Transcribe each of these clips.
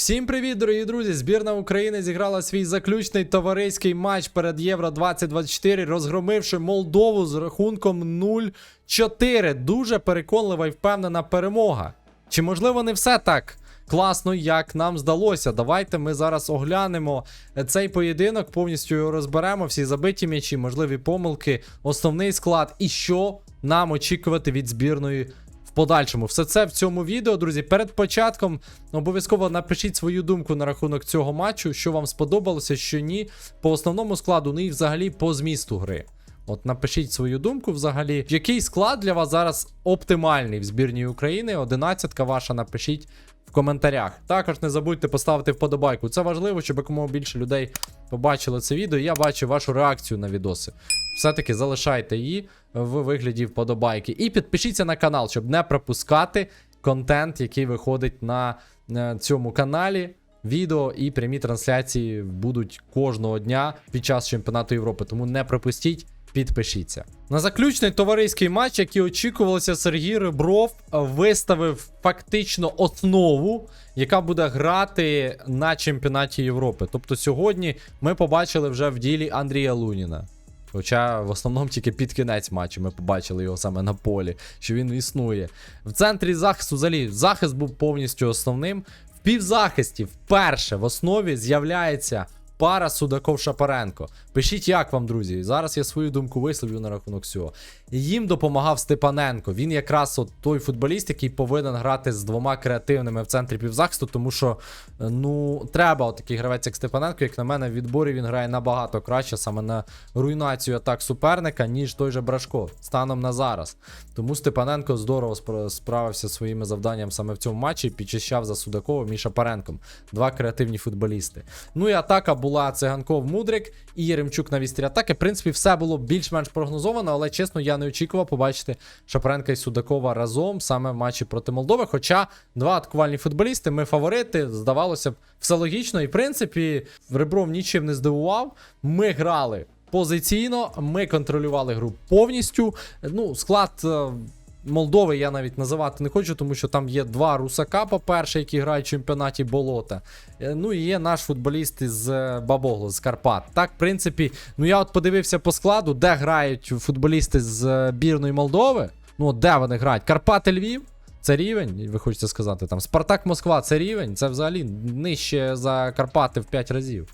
Всім привіт, дорогі друзі! Збірна України зіграла свій заключний товариський матч перед Євро 2024, розгромивши Молдову з рахунком 0-4. Дуже переконлива і впевнена перемога. Чи можливо не все так класно, як нам здалося? Давайте ми зараз оглянемо цей поєдинок, повністю його розберемо, всі забиті м'ячі, можливі помилки, основний склад і що нам очікувати від збірної в подальшому. Все це в цьому відео, друзі. Перед початком обов'язково напишіть свою думку на рахунок цього матчу, що вам сподобалося, що ні. По основному складу, ну і взагалі по змісту гри. От напишіть свою думку взагалі. Який склад для вас зараз оптимальний в збірній України? Одинадцятка ваша напишіть в коментарях. Також не забудьте поставити вподобайку. Це важливо, щоб якомога більше людей побачили це відео. Я бачу вашу реакцію на відоси. Все-таки залишайте її в вигляді вподобайки. І підпишіться на канал, щоб не пропускати контент, який виходить на е, цьому каналі. Відео і прямі трансляції будуть кожного дня під час чемпіонату Європи. Тому не пропустіть, підпишіться. На заключний товариський матч, який очікувалося, Сергій Ребров виставив фактично основу, яка буде грати на чемпіонаті Європи. Тобто сьогодні ми побачили вже в ділі Андрія Луніна. Хоча в основному тільки під кінець матчу ми побачили його саме на полі, що він існує. В центрі захисту взагалі захист був повністю основним. В півзахисті вперше в основі з'являється пара Судаков-Шапаренко. Пишіть, як вам, друзі. Зараз я свою думку висловлю на рахунок цього. Їм допомагав Степаненко. Він якраз от той футболіст, який повинен грати з двома креативними в центрі півзахисту, тому що е, ну треба такий гравець, як Степаненко. Як на мене, в відборі він грає набагато краще саме на руйнацію атак суперника, ніж той же Брашко, станом на зараз. Тому Степаненко здорово справився своїми завданням саме в цьому матчі. Підчищав за Судаковим і Шапаренком. Два креативні футболісти. Ну і атака була Циганков Мудрик і Єремчук на вістрі атаки. В принципі, все було більш-менш прогнозовано, але чесно, я не очікував побачити Шапаренка і Судакова разом саме в матчі проти Молдови. Хоча два атакувальні футболісти, ми фаворити, здавалося б, все логічно. І в принципі, Ребров нічим не здивував. Ми грали позиційно, ми контролювали гру повністю. Ну, склад. Молдови я навіть називати не хочу, тому що там є два русака, по-перше, які грають в чемпіонаті болота. Е, Ну і є наш футболіст із е, Бабогло, з Карпат. Так, в принципі, ну я от подивився по складу, де грають футболісти з е, бірної Молдови. Ну, де вони грають? Карпати Львів. Це рівень, ви хочете сказати, там Спартак Москва це рівень, це взагалі нижче за Карпати в 5 разів.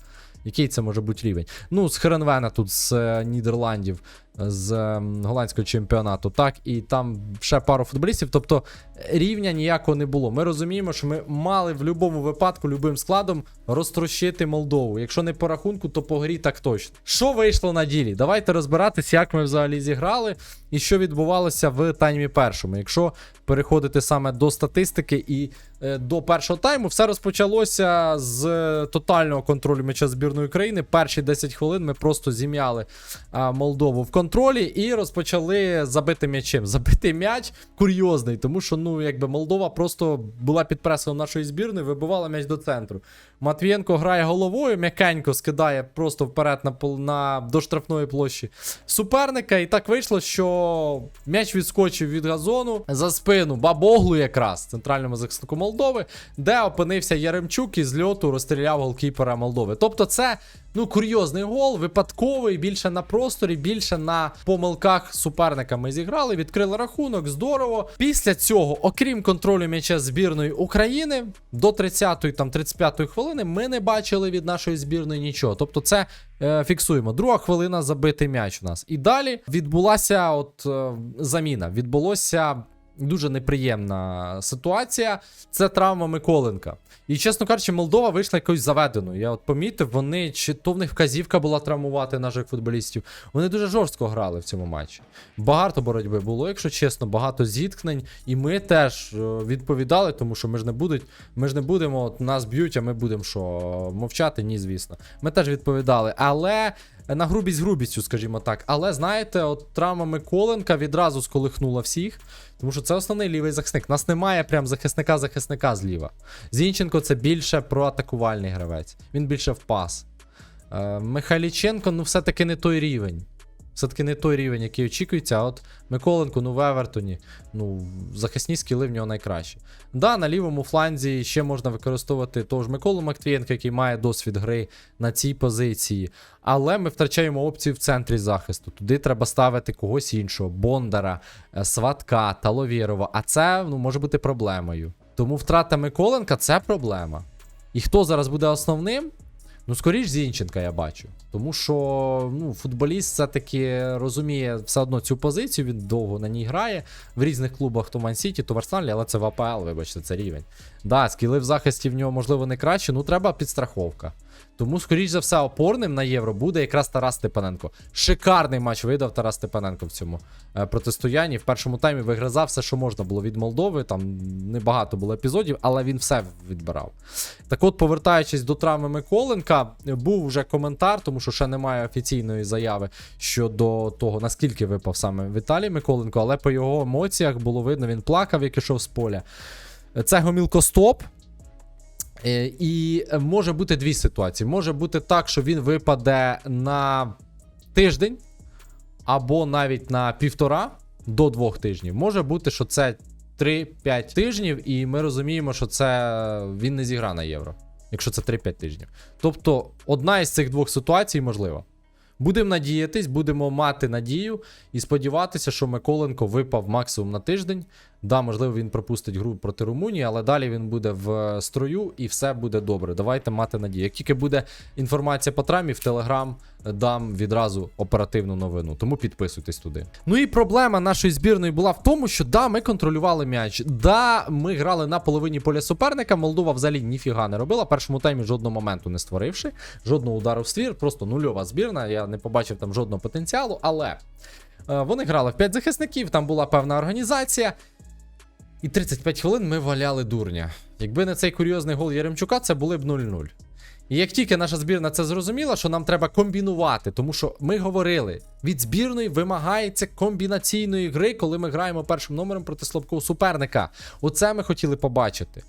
Який це може бути рівень? Ну, з Херенвена тут з Нідерландів, з е, голландського чемпіонату, так, і там ще пару футболістів. Тобто рівня ніякого не було. Ми розуміємо, що ми мали в будь-якому випадку, любим складом розтрощити Молдову. Якщо не по рахунку, то по грі так точно. Що вийшло на ділі? Давайте розбиратись, як ми взагалі зіграли і що відбувалося в таймі першому. Якщо переходити саме до статистики і е, до першого тайму, все розпочалося з е, тотального контролю м'яча збірної України. Перші 10 хвилин ми просто зім'яли а, Молдову в контролі і розпочали забити м'ячем. Забитий м'яч курйозний, тому що ну якби Молдова просто була під пресом нашої збірної, вибивала м'яч до центру. Матвієнко грає головою, м'якенько скидає просто вперед на, на до площі суперника. І так вийшло, що м'яч відскочив від газону за спину Бабоглу, якраз центральному захиснику Молдови, де опинився Яремчук і з льоту розстріляв голкіпера Молдови. Тобто, це ну курйозний гол, випадковий, більше на просторі, більше на помилках суперника. Ми зіграли, відкрили рахунок, здорово. Після цього, окрім контролю м'яча збірної України, до 30-ї там 35-ї хвилини ми не бачили від нашої збірної нічого. Тобто, це е, фіксуємо. Друга хвилина забитий м'яч у нас. І далі відбулася от е, заміна. Відбулося. Дуже неприємна ситуація. Це травма Миколенка. І, чесно кажучи, Молдова вийшла якоюсь заведеною. Я от помітив, вони чи то в них вказівка була травмувати наших футболістів. Вони дуже жорстко грали в цьому матчі. Багато боротьби було, якщо чесно, багато зіткнень. І ми теж е, відповідали, тому що ми ж не будуть, ми ж не будемо, от нас б'ють, а ми будемо що, мовчати? Ні, звісно. Ми теж відповідали. Але на грубість грубістю, скажімо так. Але знаєте, от травма Миколенка відразу сколихнула всіх, тому що це основний лівий захисник. У нас немає прям захисника-захисника зліва. Зінченко це більше проатакувальний гравець. Він більше в пас. Е, Михайліченко, ну, все-таки не той рівень. Все-таки не той рівень, який очікується. А от Миколенко, ну в Евертоні, ну, захисні скіли в нього найкращі. Да, на лівому фланзі ще можна використовувати того ж Миколу Матвієнка, який має досвід гри на цій позиції. Але ми втрачаємо опцію в центрі захисту. Туди треба ставити когось іншого: Бондара, е, Сватка, Таловєрова. А це ну, може бути проблемою. Тому втрата Миколенка це проблема. І хто зараз буде основним? Ну, скоріш Зінченка я бачу. Тому що ну, футболіст все-таки розуміє все одно цю позицію, він довго на ній грає. В різних клубах то Ман-Сіті, то в Арсеналі, але це в АПЛ, вибачте, це рівень. Да, скіли в захисті в нього, можливо, не краще, ну треба підстраховка. Тому, скоріш за все, опорним на євро буде якраз Тарас Степаненко. Шикарний матч видав Тарас Степаненко в цьому е, протистоянні. В першому таймі вигризав все, що можна було від Молдови. Там небагато було епізодів, але він все відбирав. Так от, повертаючись до травми Миколенка, був вже коментар, тому що ще немає офіційної заяви щодо того, наскільки випав саме Віталій Миколенко, але по його емоціях було видно, він плакав, як ішов з поля. Це гомілкостоп. Е, І може бути дві ситуації. Може бути так, що він випаде на тиждень, або навіть на півтора до двох тижнів. Може бути, що це 3-5 тижнів, і ми розуміємо, що це він не зігра на євро, якщо це 3-5 тижнів. Тобто, одна із цих двох ситуацій можлива. Будемо надіятись, будемо мати надію і сподіватися, що Миколенко випав максимум на тиждень. Да, можливо, він пропустить гру проти Румунії, але далі він буде в е, строю і все буде добре. Давайте мати надію. Як тільки буде інформація по травмі, в Телеграм дам відразу оперативну новину. Тому підписуйтесь туди. Ну і проблема нашої збірної була в тому, що да, ми контролювали м'яч. Да, ми грали на половині поля суперника. Молдова взагалі ніфіга не робила. Першому таймі жодного моменту не створивши, жодного удару в ствір, просто нульова збірна. Я не побачив там жодного потенціалу, але. е, Вони грали в 5 захисників, там була певна організація. І 35 хвилин ми валяли дурня. Якби не цей курйозний гол Яремчука, це були б 0-0. І як тільки наша збірна це зрозуміла, що нам треба комбінувати, тому що ми говорили, від збірної вимагається комбінаційної гри, коли ми граємо першим номером проти слабкого суперника. Оце ми хотіли побачити.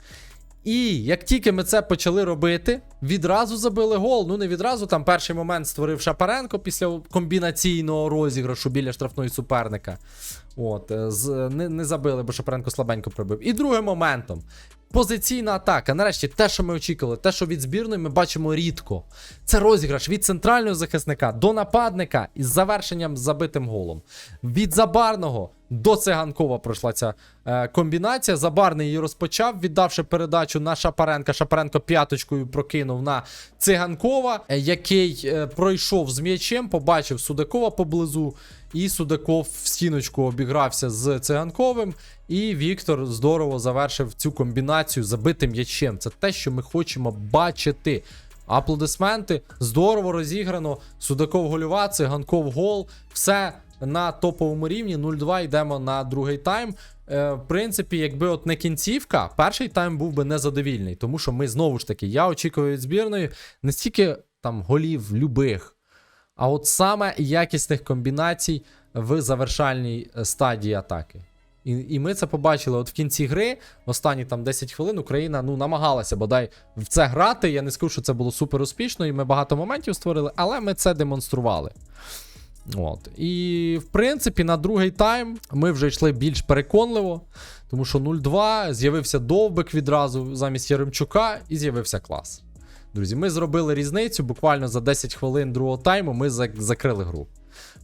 І як тільки ми це почали робити, відразу забили гол. Ну не відразу, там перший момент створив Шапаренко після комбінаційного розіграшу біля штрафної суперника. От, е, з, не, не забили, бо Шапаренко слабенько пробив. І другим моментом. Позиційна атака. Нарешті те, що ми очікували, те, що від збірної ми бачимо рідко. Це розіграш від центрального захисника до нападника із завершенням забитим голом. Від забарного до циганкова пройшла ця е, комбінація. Забарний її розпочав, віддавши передачу на Шапаренка. Шапаренко п'яточкою прокинув на циганкова, е, який е, пройшов з м'ячем, побачив Судакова поблизу. І Судаков в стіночку обігрався з циганковим. І Віктор здорово завершив цю комбінацію забитим м'ячем. Це те, що ми хочемо бачити. Аплодисменти, здорово розіграно. Судаков гольова, циганков гол. Все на топовому рівні. 0-2 йдемо на другий тайм. Е, в принципі, якби от не кінцівка, перший тайм був би незадовільний, тому що ми знову ж таки, я очікую від збірної не стільки там голів любих, а от саме якісних комбінацій в завершальній е, стадії атаки. І, і ми це побачили от в кінці гри, останні там 10 хвилин Україна ну, намагалася бодай в це грати. Я не скажу, що це було супер успішно, і ми багато моментів створили, але ми це демонстрували. От. І, в принципі, на другий тайм ми вже йшли більш переконливо, тому що 0-2, з'явився довбик відразу замість Яремчука, і з'явився клас. Друзі, ми зробили різницю. Буквально за 10 хвилин другого тайму ми закрили гру.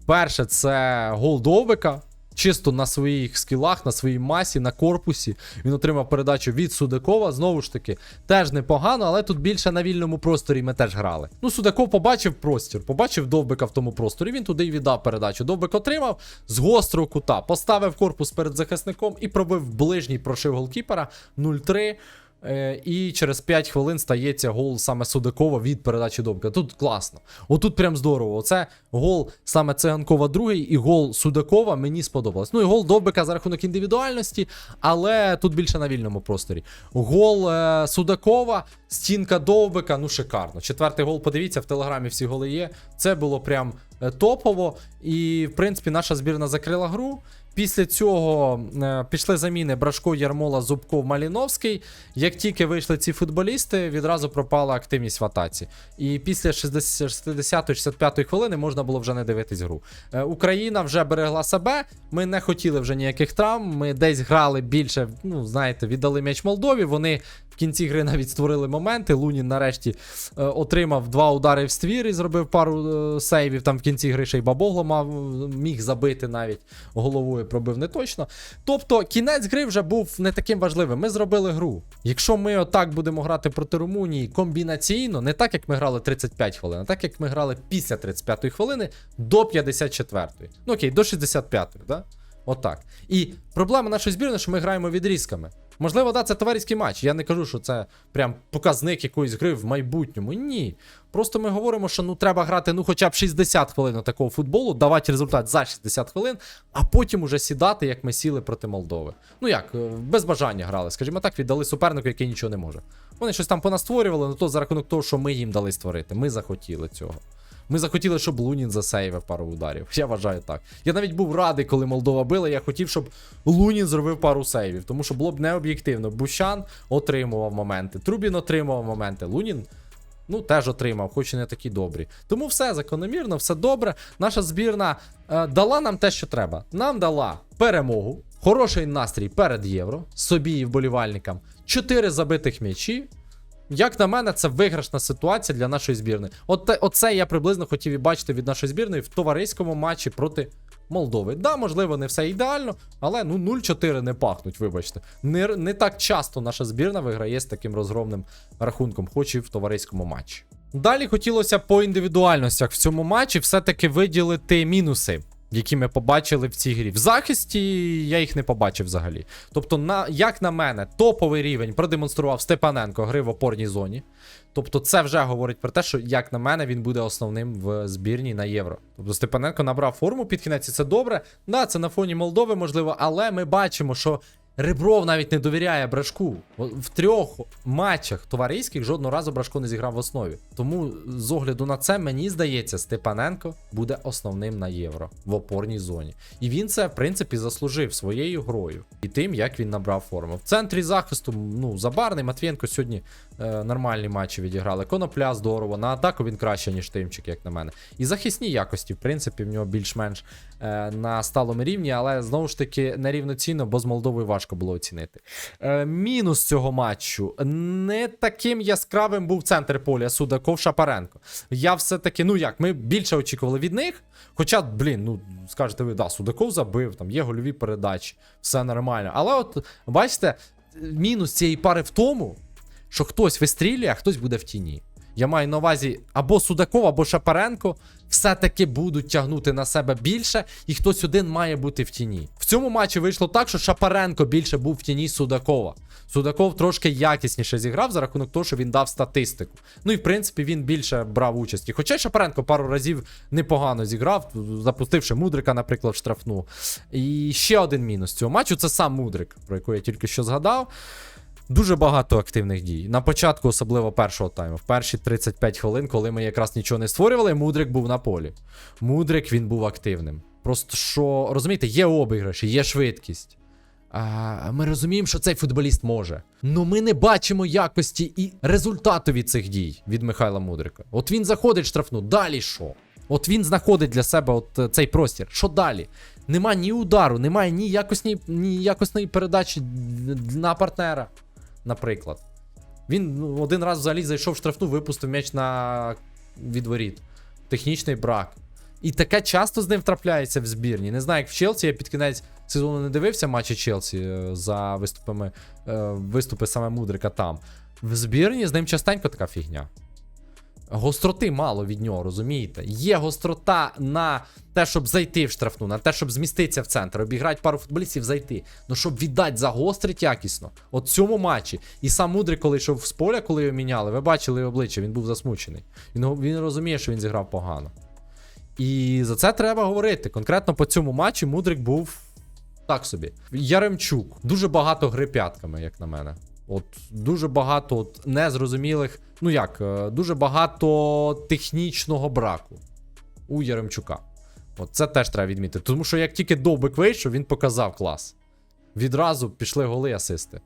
Перше, це гол Довбика. Чисто на своїх скілах, на своїй масі, на корпусі. Він отримав передачу від Судакова. Знову ж таки, теж непогано, але тут більше на вільному просторі ми теж грали. Ну, Судаков побачив простір, побачив Довбика в тому просторі. Він туди й віддав передачу. Довбик отримав з гострого кута, поставив корпус перед захисником і пробив ближній прошив голкіпера 0-3. Е, І через 5 хвилин стається гол саме Судакова від передачі Довбика. Тут класно. Отут прям здорово. Оце гол саме Циганкова другий і гол Судакова мені сподобалось. Ну і гол Довбика за рахунок індивідуальності, але тут більше на вільному просторі. Гол е, Судакова, стінка Довбика, ну шикарно. Четвертий гол, подивіться, в телеграмі всі голи є. Це було прям топово. І, в принципі, наша збірна закрила гру. Після цього е, пішли заміни Брашко, Ярмола, Зубков, Маліновський. Як тільки вийшли ці футболісти, відразу пропала активність в атаці. І після 60-65 хвилини можна було вже не дивитись гру. Е, Україна вже берегла себе. Ми не хотіли вже ніяких травм. Ми десь грали більше. Ну, знаєте, віддали м'яч Молдові. Вони в кінці гри навіть створили моменти. Лунін нарешті е, отримав два удари в ствір і зробив пару е, сейвів. Там в кінці гри ще й Бабогло мав, міг забити навіть головою, пробив не точно. Тобто кінець гри вже був не таким важливим. Ми зробили гру. Якщо ми отак будемо грати проти Румунії комбінаційно, не так як ми грали 35 хвилин, а так як ми грали після 35-ї хвилини до 54-ї. Ну окей, до 65-ї, да? Отак. І проблема нашої збірної, що ми граємо відрізками. Можливо, да, це товариський матч. Я не кажу, що це прям показник якоїсь гри в майбутньому. Ні. Просто ми говоримо, що ну треба грати ну хоча б 60 хвилин такого футболу, давати результат за 60 хвилин, а потім уже сідати, як ми сіли проти Молдови. Ну як, е, без бажання грали, скажімо так, віддали супернику, який нічого не може. Вони щось там понастворювали, але то за рахунок того, що ми їм дали створити. Ми захотіли цього. Ми захотіли, щоб Лунін засейвив пару ударів. Я вважаю так. Я навіть був радий, коли Молдова била. Я хотів, щоб Лунін зробив пару сейвів, тому що було б необ'єктивно. Бущан отримував моменти, Трубін отримував моменти. Лунін. Ну, теж отримав, хоч і не такі добрі. Тому все закономірно, все добре. Наша збірна е, дала нам те, що треба. Нам дала перемогу, хороший настрій перед євро, собі і вболівальникам, 4 забитих м'ячі. Як на мене, це виграшна ситуація для нашої збірної. От, оце я приблизно хотів і бачити від нашої збірної в товариському матчі проти Молдови. Да, можливо, не все ідеально, але ну 0-4 не пахнуть, вибачте. Не, не так часто наша збірна виграє з таким розгромним рахунком, хоч і в товариському матчі. Далі хотілося по індивідуальностях в цьому матчі все-таки виділити мінуси. Які ми побачили в цій грі. В захисті я їх не побачив взагалі. Тобто, на, як на мене, топовий рівень продемонстрував Степаненко гри в опорній зоні. Тобто, це вже говорить про те, що, як на мене, він буде основним в збірні на євро. Тобто Степаненко набрав форму під кінець, і це добре. Да, це на фоні Молдови, можливо, але ми бачимо, що Ребров навіть не довіряє Брашку. В трьох матчах товариських жодного разу Брашко не зіграв в основі. Тому з огляду на це, мені здається, Степаненко буде основним на євро в опорній зоні. І він це, в принципі, заслужив своєю грою і тим, як він набрав форму. В центрі захисту, ну, Забарний, Матвієнко сьогодні нормальні матчі відіграли. Конопля здорово. На атаку він краще, ніж Тимчик, як на мене. І захисні якості, в принципі, в нього більш-менш е, на сталому рівні, але знову ж таки нерівноцінно, бо з Молдовою важко було оцінити. Е, мінус цього матчу не таким яскравим був центр поля Судаков Шапаренко. Я все-таки, ну як, ми більше очікували від них. Хоча, блін, ну скажете ви, да, Судаков забив, там є гольові передачі, все нормально. Але от бачите, мінус цієї пари в тому, що хтось вистрілює, а хтось буде в тіні. Я маю на увазі або Судаков, або Шапаренко все-таки будуть тягнути на себе більше, і хтось один має бути в тіні. В цьому матчі вийшло так, що Шапаренко більше був в тіні Судакова. Судаков трошки якісніше зіграв за рахунок того, що він дав статистику. Ну і в принципі він більше брав участі. Хоча Шапаренко пару разів непогано зіграв, запустивши Мудрика, наприклад, в штрафну. І ще один мінус цього матчу це сам Мудрик, про якого я тільки що згадав. Дуже багато активних дій. На початку, особливо першого тайму, в перші 35 хвилин, коли ми якраз нічого не створювали, Мудрик був на полі. Мудрик він був активним. Просто що, розумієте, є обіграші, є швидкість. Ми розуміємо, що цей футболіст може. Ну ми не бачимо якості і результату від цих дій від Михайла Мудрика. От він заходить штрафну, далі що? От він знаходить для себе от е, цей простір. Що далі? Нема ні удару, немає ні якісної, ні якісної передачі на партнера, наприклад. Він ну, один раз взагалі зайшов в штрафну, випустив м'яч на відворіт. Технічний брак. І таке часто з ним трапляється в збірні. Не знаю, як в Челсі, я під кінець сезону не дивився матчі Челсі е, за виступами, е, виступи саме Мудрика там. В збірні з ним частенько така фігня. Гостроти мало від нього, розумієте? Є гострота на те, щоб зайти в штрафну, на те, щоб зміститися в центр, обіграти пару футболістів, зайти. Ну щоб віддати, загострить якісно. От в цьому матчі. І сам Мудрик, коли йшов з поля, коли його міняли, ви бачили його обличчя, він був засмучений. Він, він розуміє, що він зіграв погано. І за це треба говорити. Конкретно по цьому матчі Мудрик був так собі. Яремчук. Дуже багато гри п'ятками, як на мене. От дуже багато от незрозумілих. Ну як, е, дуже багато технічного браку. у Яремчука. От це теж треба відмітити. Тому що як тільки довбик вийшов, він показав клас. Відразу пішли голи асисти.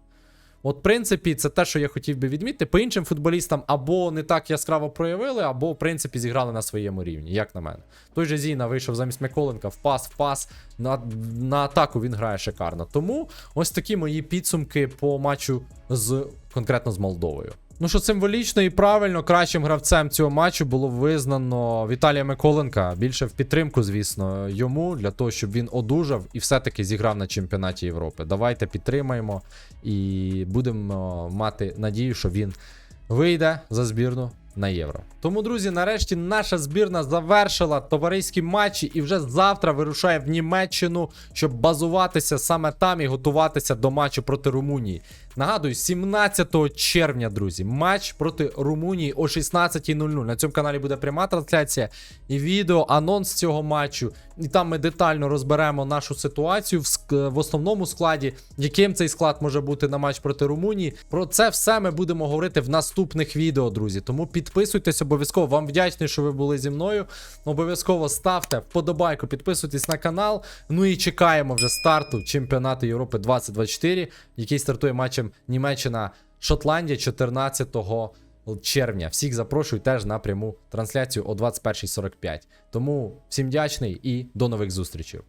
От, в принципі, це те, що я хотів би відмітити. По іншим футболістам або не так яскраво проявили, або, в принципі, зіграли на своєму рівні, як на мене. Той же Зіна вийшов замість Миколенка, в пас, в пас. На, на атаку він грає шикарно. Тому ось такі мої підсумки по матчу з конкретно з Молдовою. Ну що символічно і правильно, кращим гравцем цього матчу було визнано Віталія Миколенка. Більше в підтримку, звісно, йому для того, щоб він одужав і все-таки зіграв на чемпіонаті Європи. Давайте підтримаємо і будемо мати надію, що він вийде за збірну на євро. Тому, друзі, нарешті наша збірна завершила товариські матчі і вже завтра вирушає в Німеччину, щоб базуватися саме там і готуватися до матчу проти Румунії. Нагадую, 17 червня, друзі, матч проти Румунії о 16.00. На цьому каналі буде пряма трансляція і відео, анонс цього матчу. І там ми детально розберемо нашу ситуацію в, основному складі, яким цей склад може бути на матч проти Румунії. Про це все ми будемо говорити в наступних відео, друзі. Тому підписуйтесь обов'язково. Вам вдячний, що ви були зі мною. Обов'язково ставте вподобайку, підписуйтесь на канал. Ну і чекаємо вже старту чемпіонату Європи 2024, який стартує матчем Німеччина Шотландія 14 червня. Всіх запрошую теж на пряму трансляцію о 21.45. Тому всім вдячний і до нових зустрічей.